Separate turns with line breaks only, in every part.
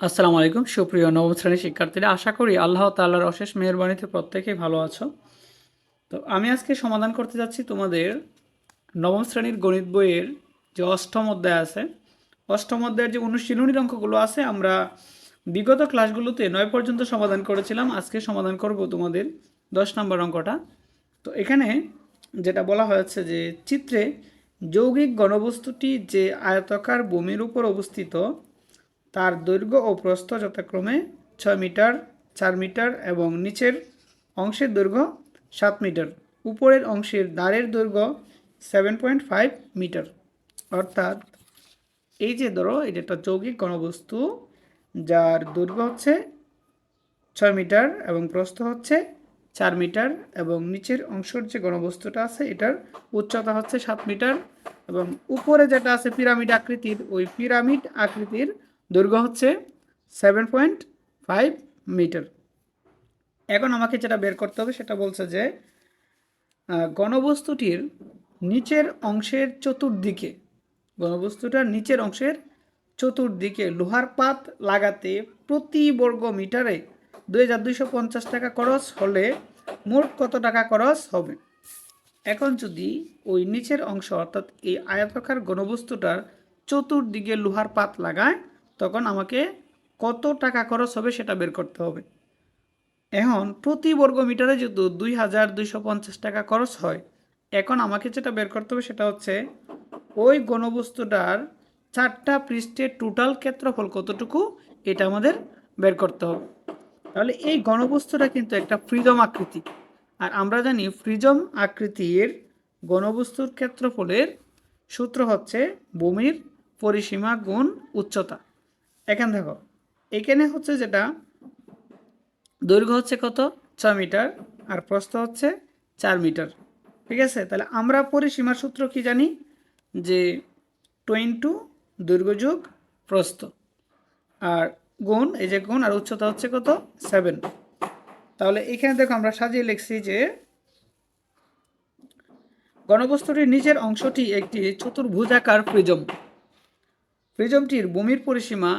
আসসালামু আলাইকুম। সুপ্রিয় নবম শ্রেণির শিক্ষার্থীরা, আশা করি আল্লাহ তাল্লাহর অশেষ মেহরবানিতে প্রত্যেকেই ভালো আছো। তো আমি আজকে সমাধান করতে যাচ্ছি তোমাদের নবম শ্রেণির গণিত বইয়ের যে অষ্টম অধ্যায় আছে। অষ্টম অধ্যায়ের যে অনুশীলনীর অঙ্কগুলো আছে, আমরা বিগত ক্লাসগুলোতে নয় পর্যন্ত সমাধান করেছিলাম। আজকে সমাধান করব তোমাদের দশ নম্বর অঙ্কটা। তো এখানে যেটা বলা হয়েছে যে, চিত্রে যৌগিক গণবস্তুটি যে আয়তাকার ভূমির উপর অবস্থিত তার দৈর্ঘ্য ও প্রস্থ যথাক্রমে ছয় মিটার, চার মিটার এবং নিচের অংশের দৈর্ঘ্য সাত মিটার। উপরের অংশের দ্বারের দৈর্ঘ্য সেভেন পয়েন্ট ফাইভ মিটার। অর্থাৎ এই যে ধরো, এটা একটা যৌগিক গণবস্তু যার দৈর্ঘ্য হচ্ছে ছয় মিটার এবং প্রস্থ হচ্ছে চার মিটার এবং নিচের অংশের যে গণবস্তুটা আছে, এটার উচ্চতা হচ্ছে সাত মিটার এবং উপরে যেটা আছে পিরামিড আকৃতির, ওই পিরামিড আকৃতির দৈর্ঘ্য হচ্ছে সেভেন পয়েন্ট ফাইভ মিটার এখন আমাকে যেটা বের করতে হবে সেটা বলছে যে গণবস্তুটির নিচের অংশের চতুর্দিকে, গণবস্তুটার নিচের অংশের চতুর্দিকে লোহার পাত লাগাতে প্রতি বর্গ মিটারে দুই হাজার দুইশো পঞ্চাশ টাকা খরচ হলে মোট কত টাকা খরচ হবে? এখন যদি ওই নিচের অংশ, অর্থাৎ এই আয়তাকার গণবস্তুটার চতুর্দিকে লোহার পাত লাগায় তখন আমাকে কত টাকা খরচ হবে সেটা বের করতে হবে। এখন প্রতি বর্গ মিটারে যেহেতু দুই হাজার দুইশো পঞ্চাশ টাকা খরচ হয়, এখন আমাকে যেটা বের করতে হবে সেটা হচ্ছে ওই গণবস্তুটার চারটা পৃষ্ঠের টোটাল ক্ষেত্রফল কতটুকু এটা আমাদের বের করতে হবে। তাহলে এই গণবস্তুটা কিন্তু একটা ফ্রিজম আকৃতি। আর আমরা জানি ফ্রিজম আকৃতির গণবস্তুর ক্ষেত্রফলের সূত্র হচ্ছে ভূমির পরিসীমা গুণ উচ্চতা। এখান দেখো, এখানে হচ্ছে যেটা, দৈর্ঘ্য হচ্ছে কত? ছ মিটার, আর প্রস্থ হচ্ছে চার মিটার। ঠিক আছে? তাহলে আমরা পরিসীমার সূত্র কি জানি? যে টোয়েন্টু দৈর্ঘ্য যোগ প্রস্থ। আর গুণ, এই যে গুণ, আর উচ্চতা হচ্ছে কত? সেভেন। তাহলে এখানে দেখো আমরা সাজিয়ে লিখছি যে গণবস্তুটির নিচের অংশটি একটি চতুর্ভুজাকার প্রিজম। প্রিজমটির ভূমির পরিসীমা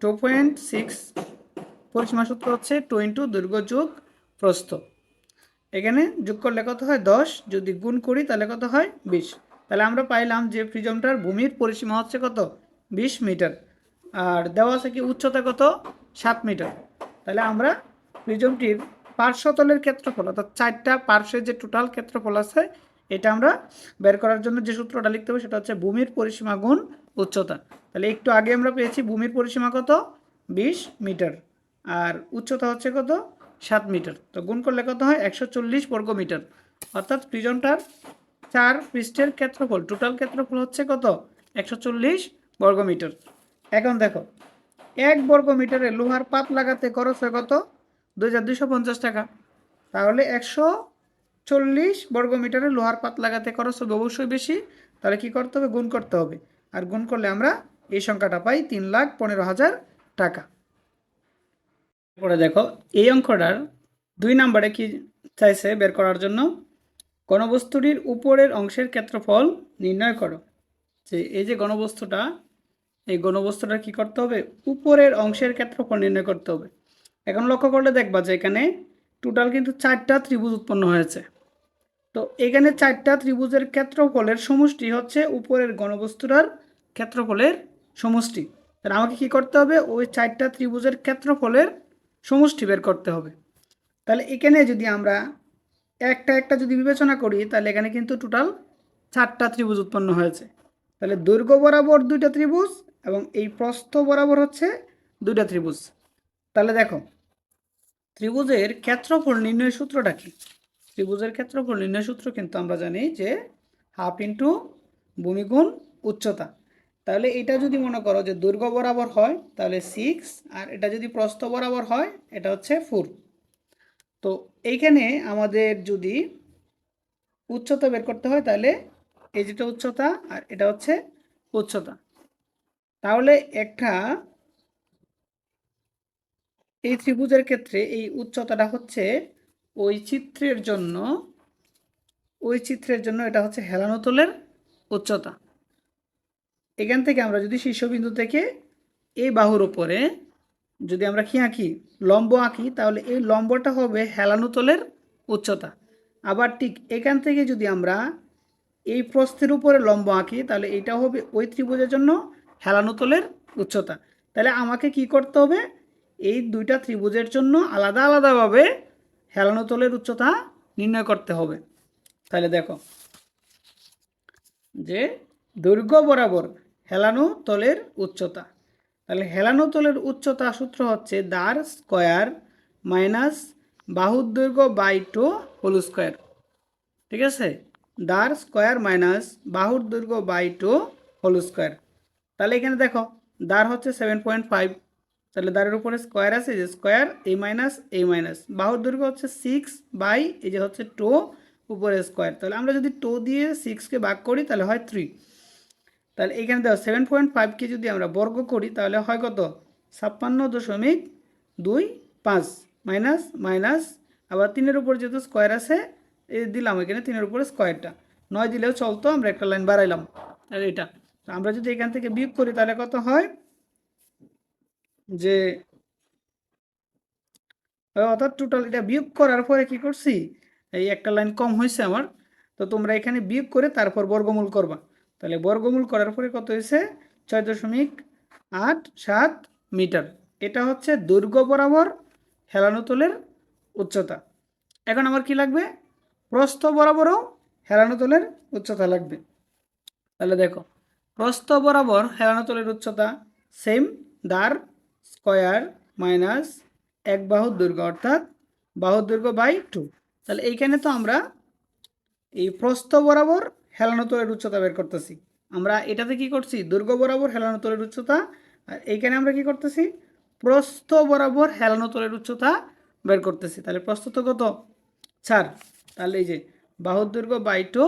টু পয়েন্ট সিক্স পরিসীমা সূত্র হচ্ছে টু ইন্টু দৈর্ঘ্য প্রস্থ। এখানে যোগ করলে কত হয়? দশ। যদি গুণ করি তাহলে কত হয়? বিশ। তাহলে আমরা পাইলাম যে প্রিজমটার ভূমির পরিসীমা হচ্ছে কত? বিশ মিটার। আর দেওয়া আছে কি উচ্চতা কত? সাত মিটার। তাহলে আমরা প্রিজমটির পার্শ্বতলের ক্ষেত্রফল, অর্থাৎ চারটা পার্শ্বের যে টোটাল ক্ষেত্রফল আছে, এটা আমরা বের করার জন্য যে সূত্রটা লিখতে হবে, সেটা হচ্ছে ভূমির পরিসীমা গুণ উচ্চতা। তাহলে একটু আগে আমরা পেয়েছি ভূমির পরিসীমা কত? বিশ মিটার। আর উচ্চতা হচ্ছে কত? সাত মিটার। তো গুণ করলে কত হয়? একশো চল্লিশ বর্গ মিটার। অর্থাৎ প্রিজমটার চার পৃষ্ঠের ক্ষেত্রফল। টোটাল ক্ষেত্রফল হচ্ছে কত? একশো চল্লিশ বর্গ মিটার। এখন দেখো, এক বর্গ মিটারে লোহার পাত লাগাতে খরচ হয় কত? দুই হাজার দুশো পঞ্চাশ টাকা। তাহলে একশো চল্লিশ বর্গ মিটারে লোহার পাত লাগাতে খরচ হবে অবশ্যই বেশি। তাহলে কি করতে হবে? গুণ করতে হবে। আর গুণ করলে আমরা এই সংখ্যাটা পাই তিন লাখ পনেরো হাজার টাকা। পরে দেখো, এই অঙ্কটার দুই নম্বরে কি চাইছে বের করার জন্য? গণবস্তুটির উপরের অংশের ক্ষেত্রফল নির্ণয় করো। যে এই যে গণবস্তুটা, এই গণবস্তুটা কি করতে হবে? উপরের অংশের ক্ষেত্রফল নির্ণয় করতে হবে। এখন লক্ষ্য করলে দেখবা যে এখানে টোটাল কিন্তু চারটা ত্রিভুজ উৎপন্ন হয়েছে। তো এখানে চারটা ত্রিভুজের ক্ষেত্রফলের সমষ্টি হচ্ছে উপরের গণবস্তুটার ক্ষেত্রফলের সমষ্টি। তাহলে আমাকে কি করতে হবে? ওই চারটা ত্রিভুজের ক্ষেত্রফলের সমষ্টি বের করতে হবে। তাহলে এখানে যদি আমরা একটা একটা যদি বিবেচনা করি, তাহলে এখানে কিন্তু টোটাল চারটা ত্রিভুজ উৎপন্ন হয়েছে। তাহলে দৈর্ঘ্য বরাবর দুইটা ত্রিভুজ এবং এই প্রস্থ বরাবর হচ্ছে দুইটা ত্রিভুজ। তাহলে দেখো, ত্রিভুজের ক্ষেত্রফল নির্ণয় সূত্রটা কি? ত্রিভুজের ক্ষেত্রফল নির্ণয় সূত্র কিন্তু আমরা জানি যে হাফ ইন্টু ভূমিগুণ উচ্চতা। তাহলে এটা যদি মনে করো যে দৈর্ঘ্য বরাবর হয়, তাহলে সিক্স আর এটা যদি প্রস্থ বরাবর হয়, এটা হচ্ছে ফোর তো এইখানে আমাদের যদি উচ্চতা বের করতে হয়, তাহলে এই যেটা উচ্চতা আর এটা হচ্ছে উচ্চতা। তাহলে একটা এই ত্রিভুজের ক্ষেত্রে এই উচ্চতাটা হচ্ছে চিত্রের জন্য ওই চিত্রের জন্য এটা হচ্ছে হেলানোতলের উচ্চতা। এখান থেকে আমরা যদি শীর্ষবিন্দু থেকে এই বাহুর উপরে যদি আমরা কি আঁকি, লম্ব আঁকি, তাহলে এই লম্বটা হবে হেলানুতলের উচ্চতা। আবার ঠিক এখান থেকে যদি আমরা এই প্রস্থের উপরে লম্ব আঁকি, তাহলে এটা হবে ওই ত্রিভুজের জন্য হেলানুতলের উচ্চতা। তাহলে আমাকে কি করতে হবে? এই দুইটা ত্রিভুজের জন্য আলাদা আলাদাভাবে হেলানুতলের উচ্চতা নির্ণয় করতে হবে। তাহলে দেখো, যে দৈর্ঘ্য বরাবর হেলানো তলের উচ্চতা। তাহলে হেলানো তলের উচ্চতা সূত্র হচ্ছে দার স্কয়ার মাইনাস বাহুর দৈর্ঘ্য বাই টু হোল স্কোয়ার। ঠিক আছে? দার স্কয়ার মাইনাস বাহুর দৈর্ঘ্য বাই টু হোল স্কোয়ার। তাহলে এখানে দেখো দার হচ্ছে সেভেন পয়েন্ট ফাইভ তাহলে দারের উপরে স্কোয়ার আছে যে square a minus a minus বাহুর দৈর্ঘ্য হচ্ছে সিক্স বাই এই যে হচ্ছে টো উপরে স্কোয়ার তাহলে আমরা যদি টো দিয়ে সিক্সকে ভাগ করি, তাহলে হয় থ্রি তাহলে এখানে দেখো সেভেন পয়েন্ট ফাইভকে যদি আমরা বর্গ করি, তাহলে হয় কত? ছাপ্পান্ন দশমিক দুই পাঁচ। মাইনাস মাইনাস আবার তিনের উপর যেহেতু স্কোয়ার আছে দিলাম এখানে তিনের উপরে স্কোয়ারটা নয় দিলেও চলতো, আমরা একটা লাইন বাড়াইলাম। আর এটা। আমরা যদি এখান থেকে বিয়োগ করি, তাহলে কত হয়? যে অর্থাৎ টোটাল এটা বিয়োগ করার পরে কি করছি? এই একটা লাইন কম হয়েছে আমার, তো তোমরা এখানে বিয়োগ করে তারপর বর্গমূল করবা। তাহলে বর্গমূল করার পরে কত হয়েছে ছয় দশমিক আট সাত মিটার। এটা হচ্ছে দৈর্ঘ্য বরাবর হেলানো তলের উচ্চতা। এখন আমার কি লাগবে? প্রস্থ বরাবরও হেলানো তলের উচ্চতা লাগবে। তাহলে দেখো, প্রস্থ বরাবর হেলানো তলের উচ্চতা সেম দার স্কয়ার মাইনাস এক বাহুর দৈর্ঘ্য অর্থাৎ বাহুর দৈর্ঘ্য বাই টু। তাহলে এইখানে তো আমরা এই প্রস্থ বরাবর হেলানো তলের উচ্চতা বের করতেছি। আমরা এটাতে কি করছি? দৈর্ঘ্য বরাবর হেলানো তলের উচ্চতা। আর এইখানে আমরা কি করতেছি? প্রস্থ বরাবর হেলানো তলের উচ্চতা বের করতেছি। তাহলে প্রস্থ তো কত? চার। তাহলে এই যে বাহুর দৈর্ঘ্য বাই টু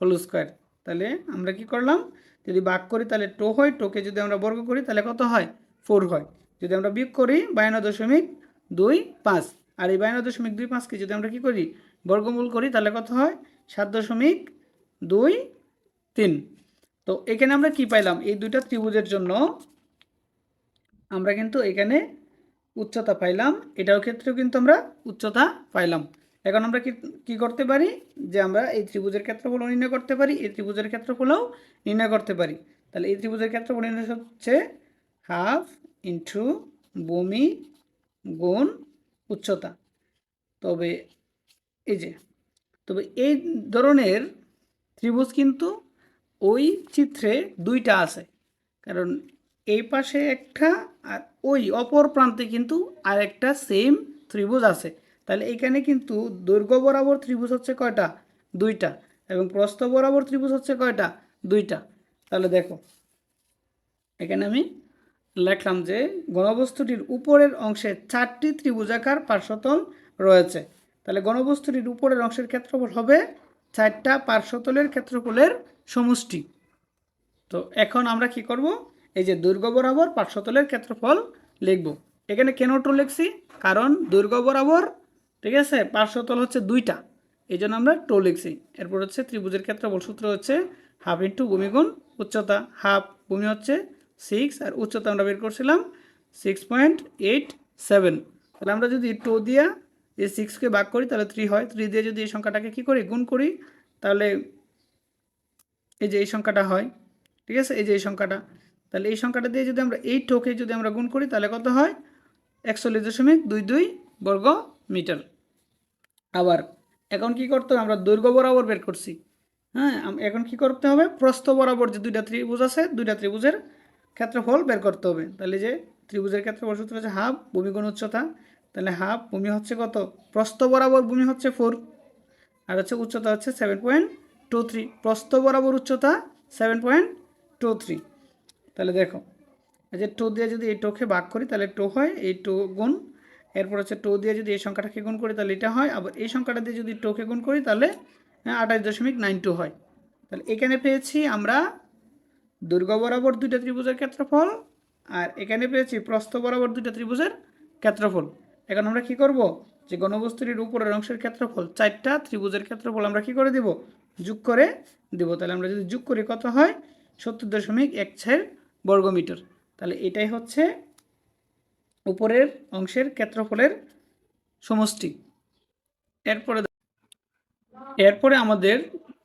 হোল স্কোয়ার। তাহলে আমরা কি করলাম? যদি বাক করি তাহলে টো হয়, টোকে যদি আমরা বর্গ করি তাহলে কত হয়? ফোর হয়। যদি আমরা বিয়োগ করি বায়ান্ন দশমিক দুই পাঁচ। আর এই বায়ান্ন দশমিক দুই পাঁচকে যদি আমরা কি করি, বর্গমূল করি, তাহলে কত হয়? সাত দশমিক দুই তিন। তো এখানে আমরা কি পাইলাম? এই দুইটা ত্রিভুজের জন্য আমরা কিন্তু এখানে উচ্চতা পাইলাম। এটার ক্ষেত্রেও কিন্তু আমরা উচ্চতা পাইলাম। এখন আমরা কি করতে পারি? যে আমরা এই ত্রিভুজের ক্ষেত্রফলও নির্ণয় করতে পারি, এই ত্রিভুজের ক্ষেত্রফলও নির্ণয় করতে পারি। তাহলে এই ত্রিভুজের ক্ষেত্রফল নির্ণয় হচ্ছে হাফ ইন্টু ভূমি গুণ উচ্চতা তবে এই যে, তবে এই ধরনের ত্রিভুজ কিন্তু ওই চিত্রে দুইটা আছে। কারণ এই পাশে একটা আর ওই অপর প্রান্তে কিন্তু আরেকটা সেম ত্রিভুজ আছে। তাহলে এখানে কিন্তু দৈর্ঘ্য বরাবর ত্রিভুজ হচ্ছে কয়টা? দুইটা। এবং প্রস্থ বরাবর ত্রিভুজ হচ্ছে কয়টা? দুইটা। তাহলে দেখো, এখানে আমি লিখলাম যে, গণবস্তুটির উপরের অংশে চারটি ত্রিভুজাকার পার্শ্বতল রয়েছে। তাহলে গণবস্তুটির উপরের অংশের ক্ষেত্রফল হবে চারটা পার্শ্বতলের ক্ষেত্রফলের সমষ্টি। তো এখন আমরা কি করব? এই যে দৈর্ঘ্য বরাবর পার্শ্বতলের ক্ষেত্রফল লিখব। এখানে কেন টো লিখছি? কারণ দৈর্ঘ্য বরাবর, ঠিক আছে, পার্শ্বতল হচ্ছে দুইটা। এই জন্য আমরা টো লিখছি। এরপর হচ্ছে ত্রিভুজের ক্ষেত্রফল সূত্র হচ্ছে হাফ ইন্টু ভূমিগুণ উচ্চতা। হাফ ভূমি হচ্ছে সিক্স আর উচ্চতা আমরা বের করছিলাম সিক্স পয়েন্ট এইট সেভেন তাহলে আমরা যদি টু দিয়া এই সিক্সকে ভাগ করি, তাহলে থ্রি হয়। থ্রি দিয়ে যদি এই সংখ্যাটাকে কী করি, গুণ করি, তাহলে এই যে এই সংখ্যাটা হয়, ঠিক আছে? এই যে এই সংখ্যাটা। তাহলে এই সংখ্যাটা দিয়ে যদি আমরা এই টোকে যদি আমরা গুণ করি, তাহলে কত হয়? একচল্লিশ দশমিক দুই দুই বর্গ মিটার। আবার এখন কি করতে হবে? আমরা দৈর্ঘ্য বরাবর বের করছি। হ্যাঁ এখন কি করতে হবে? প্রস্থ বরাবর যে দুইটা ত্রিভুজ আছে, দুইটা ত্রিভুজের ক্ষেত্রফল বের করতে হবে। তাহলে যে ত্রিভুজের ক্ষেত্রফল সূত্র হচ্ছে হাফ ভূমিগুণ উচ্চতা। তাহলে হাফ ভূমি হচ্ছে কত? প্রস্থ বরাবর ভূমি হচ্ছে ফোর আর হচ্ছে উচ্চতা হচ্ছে সেভেন পয়েন্ট টু থ্রি প্রস্থ বরাবর উচ্চতা সেভেন পয়েন্ট টু থ্রি তাহলে দেখো যে টু দিয়ে যদি এই টোকে ভাগ করি তাহলে টু হয়, এই টু গুণ, এরপর হচ্ছে টু দিয়ে যদি এই সংখ্যাটাকে গুণ করি তাহলে এটা হয়। আবার এই সংখ্যাটা দিয়ে যদি টোকে গুণ করি তাহলে আঠাশ দশমিক নাইন টু হয়। তাহলে এখানে পেয়েছি আমরা দৈর্ঘ্য বরাবর দুইটা ত্রিভুজের ক্ষেত্রফল, আর এখানে পেয়েছি প্রস্থ বরাবর দুইটা ত্রিভুজের ক্ষেত্রফল। এখন আমরা কি করব? যে গণবস্তুটির উপরের অংশের ক্ষেত্রফল, চারটা ত্রিভুজের ক্ষেত্রফল আমরা কি করে দিব? যোগ করে দিব। তাহলে আমরা যদি যোগ করি, কত হয়? সত্তর দশমিক এক ছয় বর্গমিটার তাহলে এটাই হচ্ছে উপরের অংশের ক্ষেত্রফলের সমষ্টি। এরপরে এরপরে আমাদের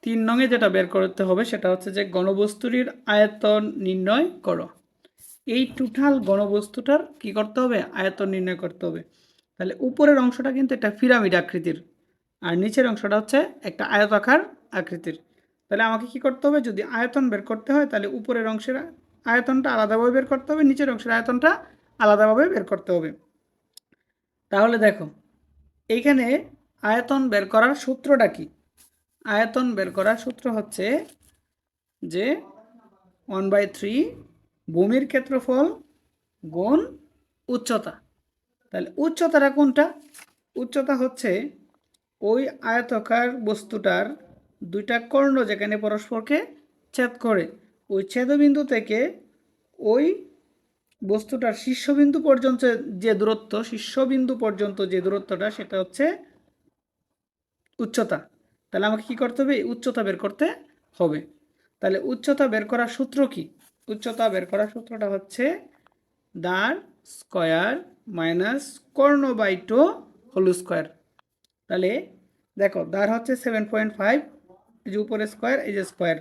তিন নঙে যেটা বের করতে হবে সেটা হচ্ছে যে গণবস্তুটির আয়তন নির্ণয় করো। এই টোটাল গণবস্তুটার কি করতে হবে? আয়তন নির্ণয় করতে হবে। তাহলে উপরের অংশটা কিন্তু একটা পিরামিড আকৃতির, আর নিচের অংশটা হচ্ছে একটা আয়তাকার আকৃতির। তাহলে আমাকে কি করতে হবে? যদি আয়তন বের করতে হয়, তাহলে উপরের অংশের আয়তনটা আলাদাভাবে বের করতে হবে, নিচের অংশের আয়তনটা আলাদাভাবে বের করতে হবে। তাহলে দেখো এইখানে আয়তন বের করার সূত্রটা কি? আয়তন বের করার সূত্র হচ্ছে যে ওয়ান বাই থ্রি ভূমির ক্ষেত্রফল গুণ উচ্চতা। তাহলে উচ্চতাটা কোনটা? উচ্চতা হচ্ছে ওই আয়তকার বস্তুটার দুইটা কর্ণ যেখানে পরস্পরকে ছেদ করে। ওই ছেদবিন্দু থেকে ওই বস্তুটার শীর্ষবিন্দু পর্যন্ত যে দূরত্ব, শীর্ষবিন্দু পর্যন্ত যে দূরত্বটা, সেটা হচ্ছে উচ্চতা। তাহলে আমাকে কি করতে হবে? উচ্চতা বের করতে হবে। তাহলে উচ্চতা বের করার সূত্র কি? উচ্চতা বের করার সূত্রটা হচ্ছে দাঁড় স্কয়ার মাইনাস কর্ণ বাই টু হোল স্কোয়ার। তাহলে দেখো দাঁড় হচ্ছে সেভেন পয়েন্ট ফাইভ, এই যে উপরে স্কোয়ার, এই যে স্কোয়ার।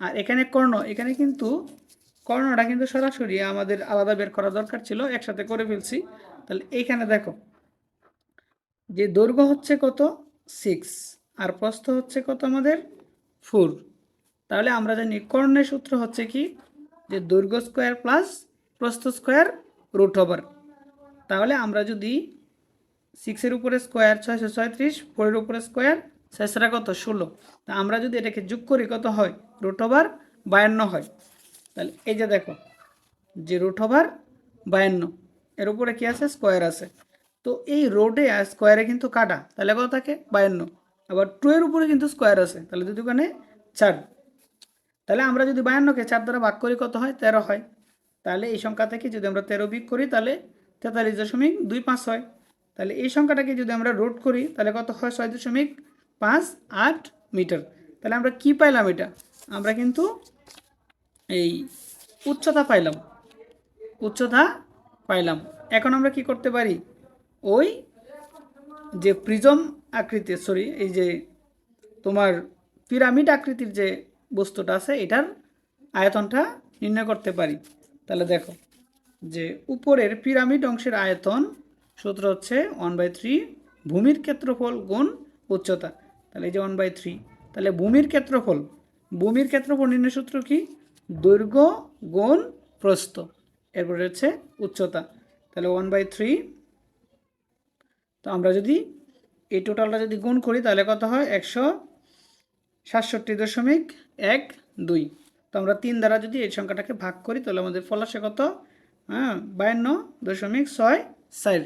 আর এখানে কর্ণ, এখানে কিন্তু কর্ণটা কিন্তু সরাসরি আমাদের আলাদা বের করা দরকার ছিল, একসাথে করে ফেলছি। তাহলে এইখানে দেখো, যে দৈর্ঘ্য হচ্ছে কত? সিক্স। আর প্রস্থ হচ্ছে কত আমাদের? ফোর। তাহলে আমরা জানি কর্ণের সূত্র হচ্ছে কি? যে দৈর্ঘ্য স্কোয়ার প্লাস প্রস্থ স্কোয়ার রুট ওভার। তাহলে আমরা যদি সিক্সের উপরে স্কোয়ার ছয়শো ছয়ত্রিশ ফোরের উপরে স্কোয়ার শেষরা কত? ষোলো। তা আমরা যদি এটাকে যোগ করি, কত হয়? রুট ওভার বায়ান্ন হয়। তাহলে এই যে দেখো, যে রুট ওভার বায়ান্ন, এর উপরে কী আছে? স্কোয়ার আছে। তো এই রোডে স্কোয়ারে কিন্তু কাটা। তাহলে কত থাকে? বায়ান্ন। আবার টু এর উপরে কিন্তু স্কোয়ার আছে। তাহলে যদি ওখানে চার, তাহলে আমরা যদি বায়ান্নকে চার দ্বারা ভাগ করি কত হয়? তেরো হয়। তাহলে এই সংখ্যা থেকে যদি আমরা তেরো বিক করি, তাহলে তেতাল্লিশ দশমিক দুই পাঁচ হয়। তাহলে এই সংখ্যাটাকে যদি আমরা রোড করি, তাহলে কত হয়? ছয় দশমিক পাঁচ আট মিটার। তাহলে আমরা কি পাইলাম এটা? আমরা কিন্তু এই উচ্চতা পাইলাম। উচ্চতা পাইলাম। এখন আমরা কি করতে পারি? ওই যে প্রিজম আকৃতির সরি এই যে তোমার পিরামিড আকৃতির যে বস্তুটা আছে, এটার আয়তনটা নির্ণয় করতে পারি। তাহলে দেখো, যে উপরের পিরামিড অংশের আয়তন সূত্র হচ্ছে ওয়ান বাই থ্রি ভূমির ক্ষেত্রফল গুণ উচ্চতা। তাহলে এই যে ওয়ান বাই থ্রি তাহলে ভূমির ক্ষেত্রফল ভূমির ক্ষেত্রফল নির্ণয় সূত্র কি? দৈর্ঘ্য গুণ প্রস্থ, এরপরে হচ্ছে উচ্চতা। তাহলে ওয়ান বাই থ্রি তো আমরা যদি এই টোটালটা যদি গুণ করি, তাহলে কত হয়? একশো সাতষট্টি দশমিক এক দুই। তো আমরা তিন দ্বারা যদি এই সংখ্যাটাকে ভাগ করি, তাহলে আমাদের ফল আসে কত? হ্যাঁ বায়ান্ন দশমিক ছয় চার।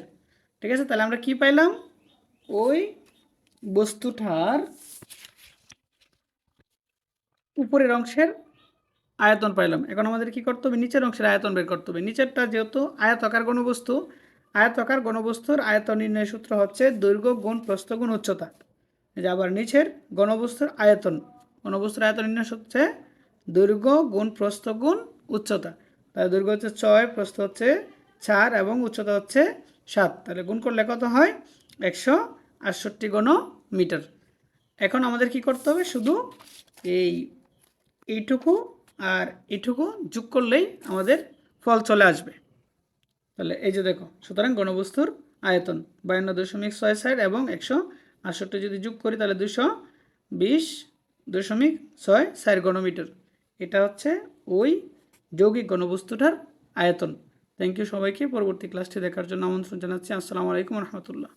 ঠিক আছে? তাহলে আমরা কি পাইলাম? ওই বস্তুটার উপরের অংশের আয়তন পাইলাম। এখন আমাদের কি করতে হবে? নিচের অংশের আয়তন বের করতে হবে। নিচেরটা যেহেতু আয়তকার গণবস্তু আয়তকার গণবস্তুর আয়তন নির্ণয় সূত্র হচ্ছে দৈর্ঘ্য, গুণ, প্রস্থ, গুণ, উচ্চতা। যে আবার নিচের গণবস্তুর আয়তন গণবস্তুর আয়তন নির্ণয় হচ্ছে দৈর্ঘ্য, গুণ, প্রস্থ, গুণ, উচ্চতা। তাহলে দৈর্ঘ্য হচ্ছে ছয়, প্রস্থ হচ্ছে চার এবং উচ্চতা হচ্ছে সাত। তাহলে গুণ করলে কত হয়? একশো আটষট্টি গণ মিটার এখন আমাদের কি করতে হবে? শুধু এই, এইটুকু আর এইটুকু যোগ করলেই আমাদের ফল চলে আসবে। তাহলে এই যে দেখো, সুতরাং গণবস্তুর আয়তন বায়ান্ন দশমিক ছয় ষাট এবং একশো আটষট্টি যদি যোগ করি তাহলে দুশো বিশ দশমিক ছয় সাইড গণমিটার এটা হচ্ছে ওই যৌগিক গণবস্তুটার আয়তন। থ্যাংক ইউ সবাইকে, পরবর্তী ক্লাসটি দেখার জন্য আমন্ত্রণ জানাচ্ছি। আসসালামু আলাইকুম রহমতুল্লাহ।